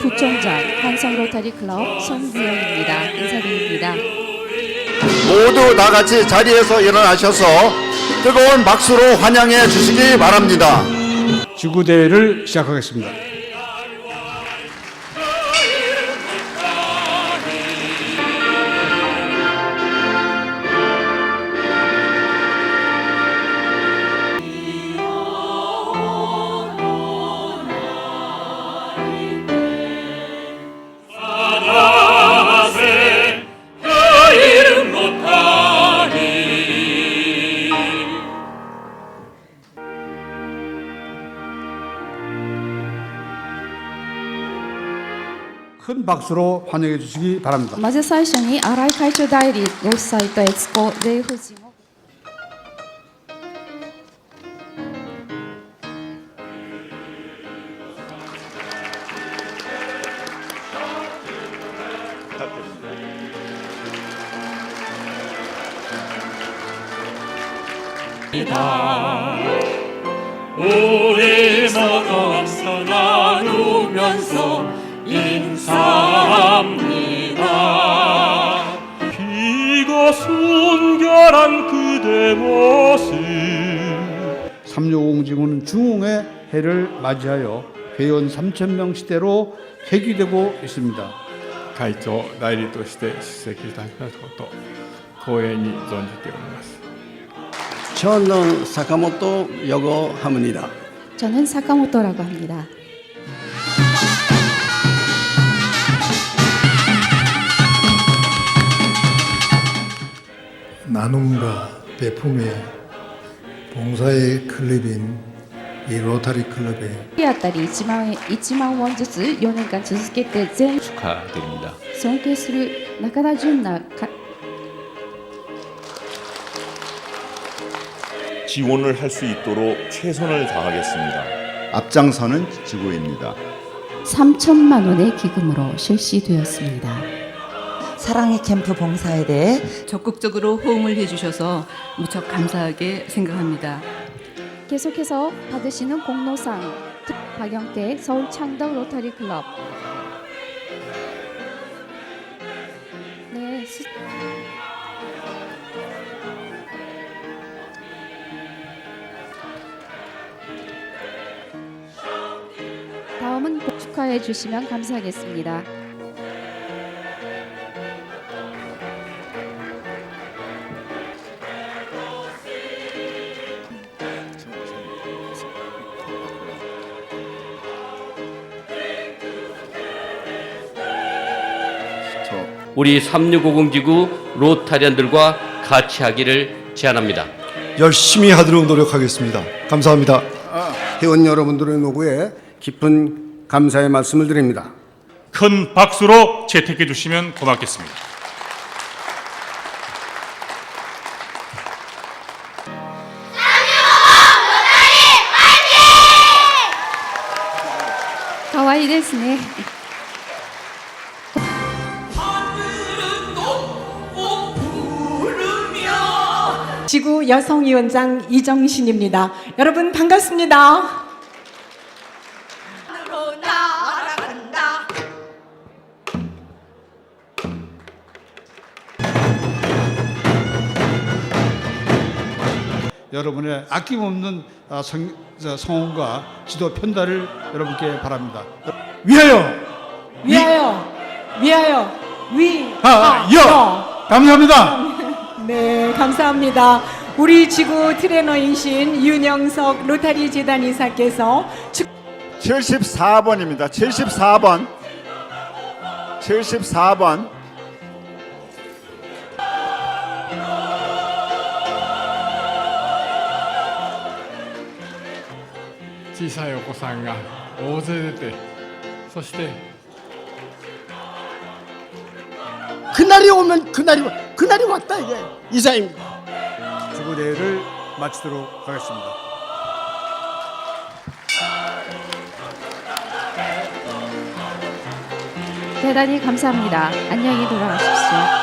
부총장 한성 로타리 클럽 손기영입니다. 인사드립니다. 모두 다 같이 자리에서 일어나셔서 뜨거운 박수로 환영해 주시기 바랍니다. 지구대회를 시작하겠습니다. 큰 박수로 환영해 주시기 바랍니다. Mas essa changi arai kaicho dairi gosai to expo de Fujimo 우리 먹어서 나누면서 인사합니다. 피가 순결한 그대 모습 365지구는 중흥의 해를 맞이하여 회원 3,000명 시대로 회귀되고 있습니다. 会長代理として出席いただきましたこと光栄に存じております 저는 사카모토 여고 합니다. 저는 사카모토라고 합니다. 나눔과 배품의 봉사의 클럽인 이 로타리 클럽에 1あたり1万円1万ウォンずつ4年間続けて全 축하드립니다. 尊敬する中田純奈か 지원을 할 수 있도록 최선을 다하겠습니다. 앞장서는 지구입니다. 3천만 원의 기금으로 실시되었습니다. 사랑의 캠프 봉사에 대해 적극적으로 호응을 해주셔서 무척 감사하게 생각합니다. 계속해서 받으시는 공로상 특- 박영태 서울 창덕 로타리 클럽 네, 수, 다음은 꼭 축하해 주시면 감사하겠습니다. 우리 3650지구 로타리안들과 같이 하기를 제안합니다. 열심히 하도록 노력하겠습니다. 감사합니다. 회원 여러분들의 노고에 깊은 감사의 말씀을 드립니다. 큰 박수로 채택해 주시면 고맙겠습니다. 가와이 ですね. 지구 여성위원장 이정신입니다. 여러분 반갑습니다. 여러분의 아낌없는 아, 성, 저, 성원과 지도 편달을 여러분께 바랍니다. 위하여! 위하여 위하여 하여! 위하여 감사합니다. 네 감사합니다. 우리 지구 트레너이신 윤영석 로타리 재단 이사께서 축 74번입니다. 74번. 74번. 小さいお子さんが大勢出てそして 그날이 오면 그날이 와- 그날이 왔다 이게 이사입니다. 지구대회를 마치도록 하겠습니다. 대단히 감사합니다. 안녕히 돌아가십시오.